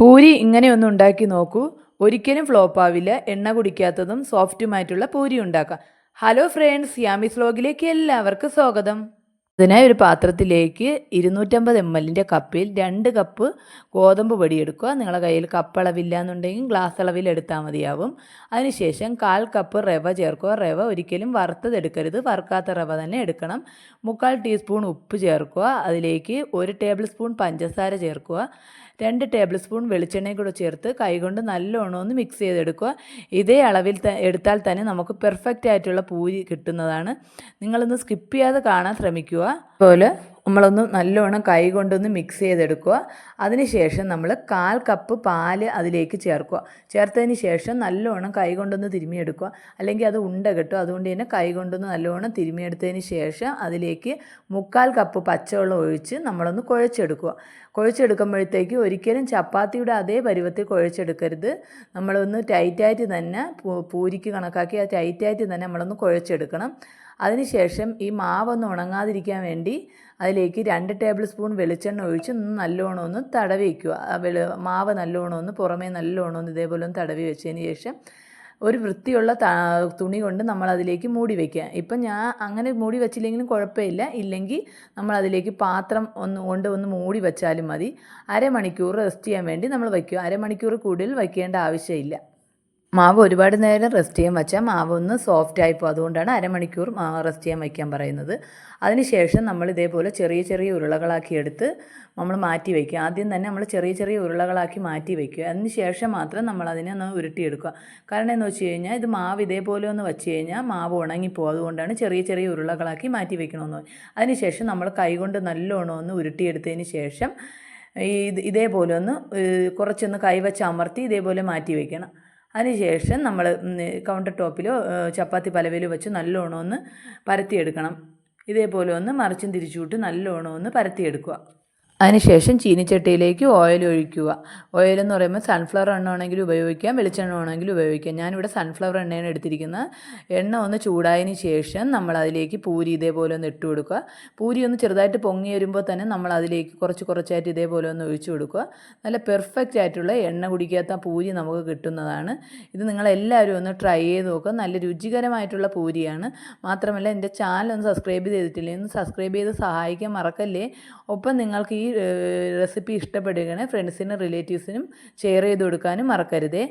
പൂരി ഇങ്ങനെ ഒന്ന് ഉണ്ടാക്കി നോക്കൂ. ഒരിക്കലും ഫ്ലോപ്പ് ആവില്ല. എണ്ണ കുടിക്കാത്തതും സോഫ്റ്റുമായിട്ടുള്ള പൂരി ഉണ്ടാക്കാം. ഹലോ ഫ്രണ്ട്സ് യാമിസ് വ്ലോഗിലേക്ക് എല്ലാവർക്കും സ്വാഗതം. അതിനായി ഒരു പാത്രത്തിലേക്ക് ഇരുന്നൂറ്റമ്പത് എം എല്ലിന്റെ കപ്പിൽ രണ്ട് കപ്പ് ഗോതമ്പ് പൊടി എടുക്കുക നിങ്ങളുടെ കയ്യിൽ കപ്പ് അളവില്ല എന്നുണ്ടെങ്കിൽ ഗ്ലാസ് അളവിൽ എടുത്താൽ മതിയാവും. അതിനുശേഷം കാൽ കപ്പ് റവ ചേർക്കുക. റവ ഒരിക്കലും വറുത്തതെടുക്കരുത്. വറുക്കാത്ത റവ തന്നെ എടുക്കണം. മുക്കാൽ ടീസ്പൂൺ ഉപ്പ് ചേർക്കുക. അതിലേക്ക് ഒരു ടേബിൾ സ്പൂൺ പഞ്ചസാര ചേർക്കുക. രണ്ട് ടേബിൾ സ്പൂൺ വെളിച്ചെണ്ണയും കൂടെ ചേർത്ത് കൈകൊണ്ട് നല്ലോണം ഒന്ന് മിക്സ് ചെയ്തെടുക്കുക. ഇതേ അളവിൽ എടുത്താൽ തന്നെ നമുക്ക് പെർഫെക്റ്റ് ആയിട്ടുള്ള പൂരി കിട്ടുന്നതാണ്. നിങ്ങളൊന്ന് സ്കിപ്പ് ചെയ്യാതെ കാണാൻ ശ്രമിക്കുക. അതുപോലെ നമ്മളൊന്ന് നല്ലോണം കൈ കൊണ്ടൊന്ന് മിക്സ് ചെയ്തെടുക്കുക. അതിനുശേഷം നമ്മൾ കാൽ കപ്പ് പാൽ അതിലേക്ക് ചേർക്കുക. ചേർത്തതിന് ശേഷം നല്ലോണം കൈ കൊണ്ടൊന്ന് തിരുമിയെടുക്കുക അല്ലെങ്കിൽ അത് ഉണ്ട കിട്ടും അതുകൊണ്ട് തന്നെ കൈ കൊണ്ടൊന്ന് നല്ലോണം തിരുമിയെടുത്തതിന് ശേഷം അതിലേക്ക് മുക്കാൽ കപ്പ് പച്ചവെള്ളം ഒഴിച്ച് നമ്മളൊന്ന് കുഴച്ചെടുക്കുക. കുഴച്ചെടുക്കുമ്പോഴത്തേക്ക് ഒരിക്കലും ചപ്പാത്തിയുടെ അതേ പരുവത്തിൽ കുഴച്ചെടുക്കരുത്. നമ്മളൊന്ന് ടൈറ്റായിട്ട് തന്നെ പൂരിക്ക് കണക്കാക്കി ആ ടൈറ്റായിട്ട് തന്നെ നമ്മളൊന്ന് കുഴച്ചെടുക്കണം. അതിനുശേഷം ഈ മാവൊന്ന് ഉണങ്ങാതിരിക്കാൻ വേണ്ടി അതിലേക്ക് രണ്ട് ടേബിൾ സ്പൂൺ വെളിച്ചെണ്ണ ഒഴിച്ച് നല്ലോണം ഒന്ന് തടവി വയ്ക്കുക മാവ് നല്ലോണം ഒന്ന് പുറമേ നല്ലോണം ഒന്ന് ഇതേപോലെ ഒന്ന് തടവി വെച്ചതിന് ശേഷം ഒരു വൃത്തിയുള്ള തുണി കൊണ്ട് നമ്മൾ അതിലേക്ക് മൂടി വയ്ക്കുക ഇപ്പം ഞാൻ അങ്ങനെ മൂടി വെച്ചില്ലെങ്കിലും കുഴപ്പമില്ല. ഇല്ലെങ്കിൽ നമ്മൾ അതിലേക്ക് പാത്രം ഒന്ന് കൊണ്ട് ഒന്ന് മൂടി വെച്ചാലും മതി. അരമണിക്കൂർ റെസ്റ്റ് ചെയ്യാൻ വേണ്ടി നമ്മൾ വയ്ക്കുക. അരമണിക്കൂർ കൂടുതൽ വയ്ക്കേണ്ട ആവശ്യമില്ല. മാവ് ഒരുപാട് നേരം റെസ്റ്റ് ചെയ്യാൻ വെച്ചാൽ മാവ് ഒന്ന് സോഫ്റ്റ് ആയിപ്പോൾ അതുകൊണ്ടാണ് അരമണിക്കൂർ റെസ്റ്റ് ചെയ്യാൻ വയ്ക്കാൻ പറയുന്നത്. അതിനുശേഷം നമ്മൾ ഇതേപോലെ ചെറിയ ചെറിയ ഉരുളകളാക്കി എടുത്ത് നമ്മൾ മാറ്റി വയ്ക്കുക ആദ്യം തന്നെ നമ്മൾ ചെറിയ ചെറിയ ഉരുളകളാക്കി മാറ്റി വയ്ക്കുക അതിന് ശേഷം മാത്രം നമ്മൾ അതിനെ ഒന്ന് ഉരുട്ടിയെടുക്കുക. കാരണം എന്ന് വെച്ച് കഴിഞ്ഞാൽ ഇത് മാവ് ഇതേപോലെ ഒന്ന് വെച്ച് കഴിഞ്ഞാൽ മാവ് ഉണങ്ങിപ്പോകും അതുകൊണ്ടാണ് ചെറിയ ചെറിയ ഉരുളകളാക്കി മാറ്റി വയ്ക്കണമെന്ന്. അതിനുശേഷം നമ്മൾ കൈകൊണ്ട് നല്ലോണം ഒന്ന് ഉരുട്ടിയെടുത്തതിന് ശേഷം ഇത് ഇതേപോലെ ഒന്ന് കുറച്ചൊന്ന് കൈവച്ച് അമർത്തി ഇതേപോലെ മാറ്റി വയ്ക്കണം അതിനുശേഷം നമ്മൾ കൗണ്ടർ ടോപ്പിലോ ചപ്പാത്തി പലവയിലോ വെച്ച് നല്ലോണം ഒന്ന് പരത്തിയെടുക്കണം. ഇതേപോലെ ഒന്ന് മറിച്ചും തിരിച്ചുവിട്ട് നല്ലോണം ഒന്ന് പരത്തിയെടുക്കുക. അതിനുശേഷം ചീനിച്ചട്ടിയിലേക്ക് ഓയിൽ ഒഴിക്കുക. ഓയിൽ എന്ന് പറയുമ്പോൾ സൺഫ്ലവർ എണ്ണ ആണെങ്കിൽ ഉപയോഗിക്കാം വെളിച്ചെണ്ണ ആണെങ്കിൽ ഉപയോഗിക്കാം. ഞാനിവിടെ സൺഫ്ലവർ എണ്ണയാണ് എടുത്തിരിക്കുന്നത് എണ്ണ ഒന്ന് ചൂടായതിന് ശേഷം നമ്മൾ അതിലേക്ക് പൂരി ഇതേപോലെ ഒന്ന് ഇട്ട് കൊടുക്കുക. പൂരി ഒന്ന് ചെറുതായിട്ട് പൊങ്ങി വരുമ്പോൾ തന്നെ നമ്മൾ അതിലേക്ക് കുറച്ച് കുറച്ചായിട്ട് ഇതേപോലെ ഒന്ന് ഒഴിച്ചു കൊടുക്കുക. നല്ല പെർഫെക്റ്റ് ആയിട്ടുള്ള എണ്ണ കുടിക്കാത്ത പൂരി നമുക്ക് കിട്ടുന്നതാണ്. ഇത് നിങ്ങളെല്ലാവരും ഒന്ന് ട്രൈ ചെയ്ത് നോക്കുക. നല്ല രുചികരമായിട്ടുള്ള പൂരിയാണ്. മാത്രമല്ല എന്റെ ചാനൽ ഒന്ന് സബ്സ്ക്രൈബ് ചെയ്തിട്ടില്ലേ? ഒന്ന് സബ്സ്ക്രൈബ് ചെയ്ത് സഹായിക്കാൻ മറക്കല്ലേ? ഒപ്പം നിങ്ങൾക്ക് ഈ റെസിപ്പി ഇഷ്ടപ്പെടുകയാണെങ്കിൽ ഫ്രണ്ട്സിനും റിലേറ്റീവ്സിനും ഷെയർ ചെയ്ത് കൊടുക്കാനും മറക്കരുതേ.